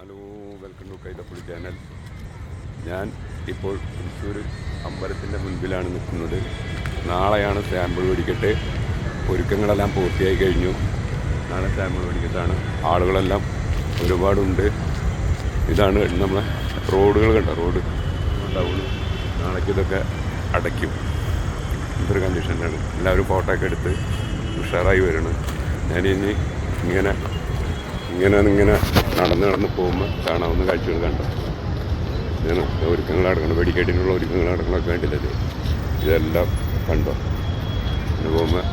Hello welcome to Kaithappuli channel ഞാൻ ഇപ്പോൾ തൃശ്ശൂർ അമ്പലത്തിന്റെ മുൻപിലാണ് നിൽക്കുന്നത്. നാളെയാണ് സാമ്പിൾ വെടിക്കെട്ട്. ഒരുക്കങ്ങളെല്ലാം പൂർത്തിയായി കഴിഞ്ഞു. നാളെ സാമ്പിൾ വെടിക്കെട്ടാണ്. ആളുകളെല്ലാം ഒരുപാടുണ്ട്. ഇതാണ് നമ്മളെ റോഡുകൾ കണ്ട? റോഡ് ടൗണ് നാളേക്ക് ഇതൊക്കെ അടയ്ക്കും. ഇതൊരു കണ്ടീഷനിലാണ് എല്ലാവരും ഫോട്ടോ ഒക്കെ എടുത്ത് ഉഷാറായി വരണം. ഞാനിനി ഇങ്ങനെ ഇങ്ങനെ ഇങ്ങനെ നടന്ന് നടന്ന് പോകുമ്പോൾ കാണാവുന്ന കാഴ്ചകൾ കണ്ടോ. ഇങ്ങനെ ഒരുക്കങ്ങൾ നടക്കണം വെടിക്കേട്ടിനുള്ള ഒരുക്കങ്ങൾ നടക്കണമൊക്കെ വേണ്ടില്ലത് ഇതെല്ലാം കണ്ടോ. അങ്ങനെ പോകുമ്പോൾ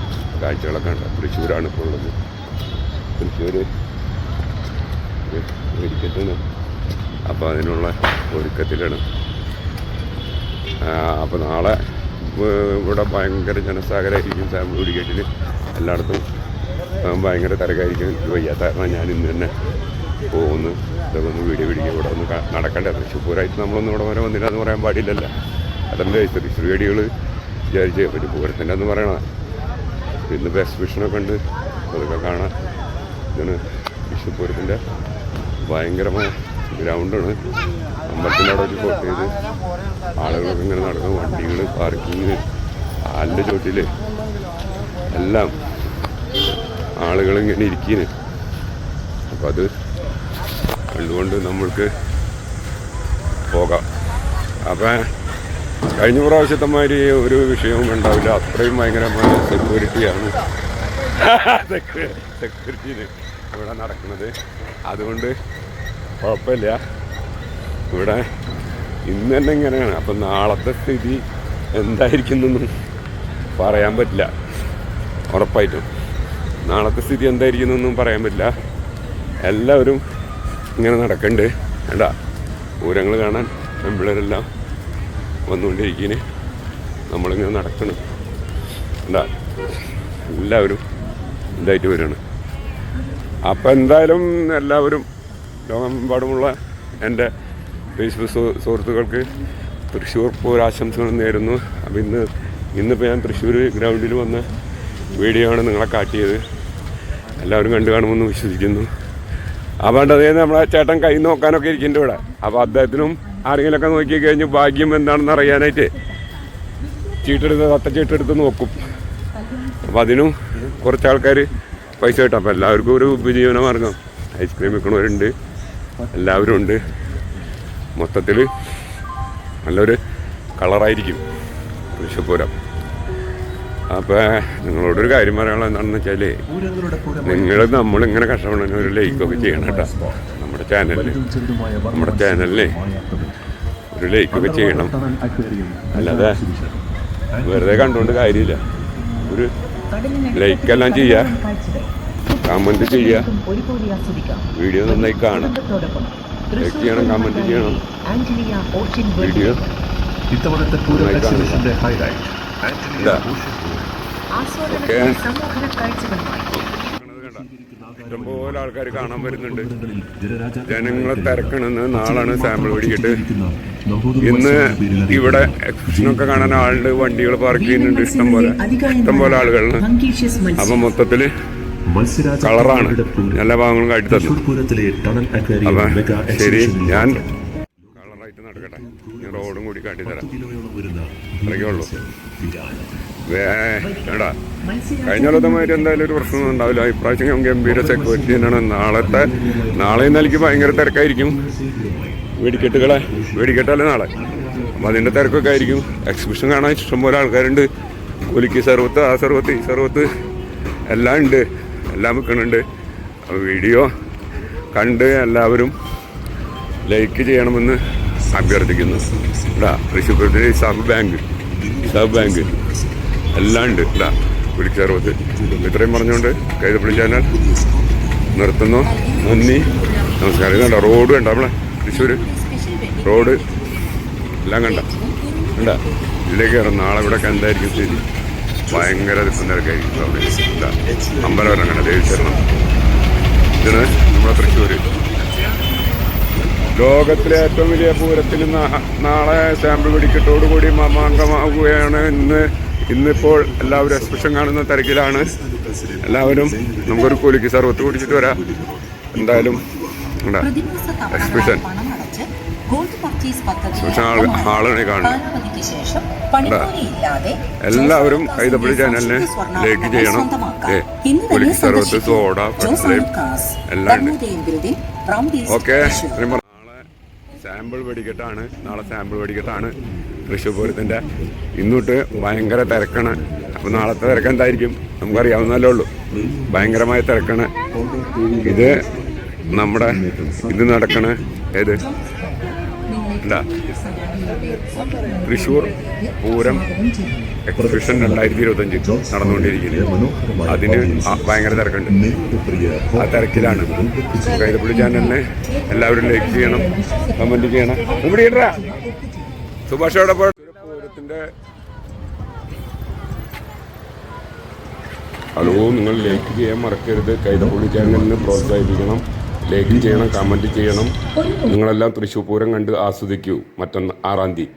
കാഴ്ചകളൊക്കെ ഉണ്ട് തൃശ്ശൂരാണ് ഇപ്പോൾ ഉള്ളത്. തൃശ്ശൂർ വെടിക്കെട്ടിന് അപ്പോൾ അതിനുള്ള ഒരുക്കത്തിലാണ്. അപ്പോൾ നാളെ ഇവിടെ ഭയങ്കര ജനസാഗരമായിരിക്കും. വെടിക്കെട്ടിന് എല്ലായിടത്തും ഭയങ്കര തിരക്കായിരിക്കും. എനിക്ക് വയ്യാത്ത കാരണം ഞാൻ ഇന്ന് തന്നെ പോകുന്നു. ഇതൊക്കെ ഒന്ന് വീഡിയോ പിടിക്കുക. ഇവിടെ ഒന്ന് നടക്കണ്ടേ? തൃശ്ശൂരായിട്ട് നമ്മളൊന്നും ഇവിടെ വരെ വന്നില്ല എന്ന് പറയാൻ പാടില്ലല്ലോ. അതല്ലേ? തൃശ്ശൂർ വേടികൾ വിചാരിച്ച് ഒരു പൂരത്തിന്റെ എന്ന് പറയണ ഇന്നിപ്പോൾ എക്സിബിഷനൊക്കെ ഉണ്ട്. അതൊക്കെ കാണാം. ഇതാണ് പൂരത്തിന്റെ ഭയങ്കരമായ ഗ്രൗണ്ടാണ് അമ്പലത്തിന്റെ അവിടെ വെച്ച് ഫോട്ടോ ചെയ്ത് ആളുകളൊക്കെ ഇങ്ങനെ നടക്കും വണ്ടികൾ പാർക്കിങ് ആലിന്റെ ചോട്ടിൽ എല്ലാം ആളുകൾ ഇങ്ങനെ ഇരിക്കുന്നു അപ്പം അത് കണ്ടുകൊണ്ട് നമ്മൾക്ക് പോകാം. അപ്പം കഴിഞ്ഞ പ്രാവശ്യത്തെ മാതിരി ഒരു വിഷയവും ഉണ്ടാവില്ല. അത്രയും ഭയങ്കരമായ സെക്യൂരിറ്റിയാണ് സെക്യൂരിറ്റി ഇവിടെ നടക്കുന്നത്. അതുകൊണ്ട് കുഴപ്പമില്ല. ഇവിടെ ഇന്ന് തന്നെ ഇങ്ങനെയാണ്. അപ്പം നാളത്തെ സ്ഥിതി എന്തായിരിക്കുന്നൊന്നും പറയാൻ പറ്റില്ല. ഉറപ്പായിട്ടും. നാളത്തെ സ്ഥിതി എന്തായിരിക്കും എന്നൊന്നും പറയാൻ പറ്റില്ല. എല്ലാവരും ഇങ്ങനെ നടക്കണ്ട്. വേണ്ട പൂരങ്ങൾ കാണാൻ പെമ്പിളരെല്ലാം വന്നുകൊണ്ടിരിക്കുന്നു നമ്മളിങ്ങനെ നടക്കണം. എന്താ എല്ലാവരും ഇതായിട്ട് വരികയാണ് അപ്പം എന്തായാലും എല്ലാവരും ലോകമെമ്പാടുമുള്ള എന്റെ ഫേസ്ബുക്ക് സുഹൃത്തുക്കൾക്ക് തൃശ്ശൂർ പൂരാശംസകൾ നേരുന്നു. അപ്പം ഇന്ന് ഇന്നിപ്പോൾ ഞാൻ തൃശ്ശൂർ ഗ്രൗണ്ടിൽ വന്ന വീഡിയോ ആണ് നിങ്ങളെ കാട്ടിയത്. എല്ലാവരും കണ്ടു കാണുമെന്ന് വിശ്വസിക്കുന്നു. അപ്പോൾ അതേ നമ്മളെ ചേട്ടൻ കൈ നോക്കാനൊക്കെ ഇരിക്കുന്നുണ്ട് ഇവിടെ. അപ്പോൾ അദ്ദേഹത്തിനും ആരെങ്കിലുമൊക്കെ നോക്കി കഴിഞ്ഞ് ഭാഗ്യം എന്താണെന്ന് അറിയാനായിട്ട് ചീട്ടെടുത്ത് തത്ത ചീട്ടെടുത്ത് നോക്കും. അപ്പോൾ അതിനും കുറച്ച് ആൾക്കാർ പൈസ കിട്ടും. അപ്പോൾ എല്ലാവർക്കും ഒരു ഉപജീവന മാർഗം. ഐസ്ക്രീം വിൽക്കണവരുണ്ട് എല്ലാവരും ഉണ്ട്. മൊത്തത്തിൽ നല്ലൊരു കളറായിരിക്കും തൃശ്ശൂപൂരം അപ്പോൾ നിങ്ങളോടൊരു കാര്യം പറയാനുള്ള എന്താണെന്ന് വെച്ചാൽ നിങ്ങൾ നമ്മളിങ്ങനെ കഷ്ടപ്പെടുന്ന ഒരു ലൈക്കൊക്കെ ചെയ്യണം കേട്ടോ. നമ്മുടെ ചാനലിൽ നമ്മുടെ ചാനലിലെ ഒരു ലൈക്കൊക്കെ ചെയ്യണം. അല്ലാതെ വെറുതെ കണ്ടുകൊണ്ട് കാര്യമില്ല. ഒരു ലൈക്ക് എല്ലാം ചെയ്യുക കമന്റ് ചെയ്യുക വീഡിയോ നന്നായി കാണാം. ലൈക്ക് ചെയ്യണം കമന്റ് ചെയ്യണം. വീഡിയോ ഇത്തവണത്തെ ഹൈലൈറ്റ് ഇതാ. ഇഷ്ടംപോലെ ആൾക്കാർ കാണാൻ വരുന്നുണ്ട്. ജനങ്ങളെ തിരക്കണമെന്ന് നാളാണ് സാമ്പിൾ പിടിക്കിട്ട് ഇന്ന് ഇവിടെ എക്സിബിഷനൊക്കെ കാണാൻ ആളുണ്ട് വണ്ടികൾ പാർക്ക് ചെയ്യുന്നുണ്ട് ഇഷ്ടംപോലെ ഇഷ്ടംപോലെ ആളുകൾ ആളുകളാണ് അപ്പം മൊത്തത്തിൽ കളറാണ്. എല്ലാ ഭാഗങ്ങളും കാട്ടി തന്നു. പൂരത്തിലെ ടണൽ അക്വേറിയം അപ്പം ശരി ഞാൻ കളറായിട്ട് നടക്കട്ടെ. ഞാൻ റോഡും കൂടി കാട്ടി തരാം. കിലോയോളം വരുന്ന അത്രയ്ക്കേ ഉള്ളൂ. വിരാനം. വേ കഴിഞ്ഞ കൊല്ലത്തെ മാതിരി എന്തായാലും ഒരു പ്രശ്നമൊന്നും ഉണ്ടാവില്ല. ഇപ്രാവശ്യം ഗംഭീര സെക്യൂരിറ്റി തന്നെയാണ് നാളത്തെ നാളെ എനിക്ക് ഭയങ്കര തിരക്കായിരിക്കും. വെടിക്കെട്ടുകളെ വെടിക്കെട്ടല്ലേ നാളെ? അപ്പം അതിന്റെ തിരക്കൊക്കെ ആയിരിക്കും. എക്സിബിഷൻ കാണാൻ ഇഷ്ടംപോലെ ആൾക്കാരുണ്ട്. കൊലിക്ക് സർവത്ത് ആ സർവത്ത് ഈ സർവത്ത്. എല്ലാം ഉണ്ട്. എല്ലാം അപ്പോൾ വീഡിയോ കണ്ട് എല്ലാവരും ലൈക്ക് ചെയ്യണമെന്ന് അഭ്യർത്ഥിക്കുന്നു. ഇടാ തൃശ്ശൂരത്തിൽ സബ് ബാങ്ക് സബ് ബാങ്ക്. ഇടാ കുലിക്ക് സർവത്ത് ഇത്രയും പറഞ്ഞുകൊണ്ട് കൈതപ്പള്ളി ചാനൽ നിർത്തുന്നു. നന്ദി. നമസ്കാരം. ഇത് കണ്ടോ റോഡ് കണ്ട നമ്മളെ? തൃശ്ശൂർ റോഡ് എല്ലാം കണ്ട? കണ്ട? ഇതിലേക്ക് കയറും. നാളെ ഇവിടെ എന്തായിരിക്കും ശരി ഭയങ്കര തിരക്കായിരിക്കും. അവിടെ അമ്പലം അമ്പലവരം കണ്ട? ദേവീശ്വരണം ഇതിന് നമ്മുടെ തൃശ്ശൂർ ലോകത്തിലെ ഏറ്റവും വലിയ പൂരത്തിൽ നാളെ സാമ്പിൾ പിടിക്കട്ടോടുകൂടി മാമാങ്കമാവുകയാണ് ഇന്ന്. ഇന്നിപ്പോൾ എല്ലാവരും എക്സ്പ്രഷൻ കാണുന്ന തിരക്കിലാണ്. എല്ലാവരും നമുക്കൊരു കുലുക്കി സർവത്ത് കുടിച്ചിട്ട് വരാം. എന്തായാലും എക്സ്പ്രഷൻ. ആളാണ് കാണുന്നത്. എല്ലാവരും കൈതപ്പിടി ചാനലിനെ ലൈക്ക് ചെയ്യണം. സർവത്ത്, സോഡ, എല്ലാം ഓക്കെ സാമ്പിൾ വെടിക്കെട്ടാണ്. നാളെ സാമ്പിൾ വെടിക്കെട്ടാണ്. തൃശ്ശൂർ പൂരത്തിന്റെ ഇന്നോട്ട് ഭയങ്കര തിരക്കാണ്. അപ്പോൾ നാളത്തെ തിരക്ക് എന്തായിരിക്കും? നമുക്കറിയാവുന്നല്ലേ ഉള്ളൂ. ഭയങ്കരമായ തിരക്കാണ്. ഇത് നമ്മുടെ ഇത് നടക്കണ ഏത്? തൃശ്ശൂർ പൂരം എക്സിബിഷൻ രണ്ടായിരത്തി ഇരുപത്തഞ്ച് നടന്നുകൊണ്ടിരിക്കുന്നത് അതിന് ഭയങ്കര തിരക്കുണ്ട്. ആ തിരക്കിലാണ്. കൈതപ്പള്ളി ചാനലിനെ എല്ലാവരും ലൈക്ക് ചെയ്യണം കമന്റ് ചെയ്യണം. ഇവിടെ ഇടാ സുഭാഷ് പൂരത്തിന്റെ ഹലോ നിങ്ങൾ ലൈക്ക് ചെയ്യാൻ മറക്കരുത്. കൈതപ്പള്ളി ചാനലിനെ പ്രോത്സാഹിപ്പിക്കണം. ലൈക്ക് ചെയ്യണം കമന്റ് ചെയ്യണം. നിങ്ങളെല്ലാം തൃശ്ശൂർ പൂരം കണ്ട് ആസ്വദിക്കൂ. മറ്റൊന്ന് ആറാം തീയതി.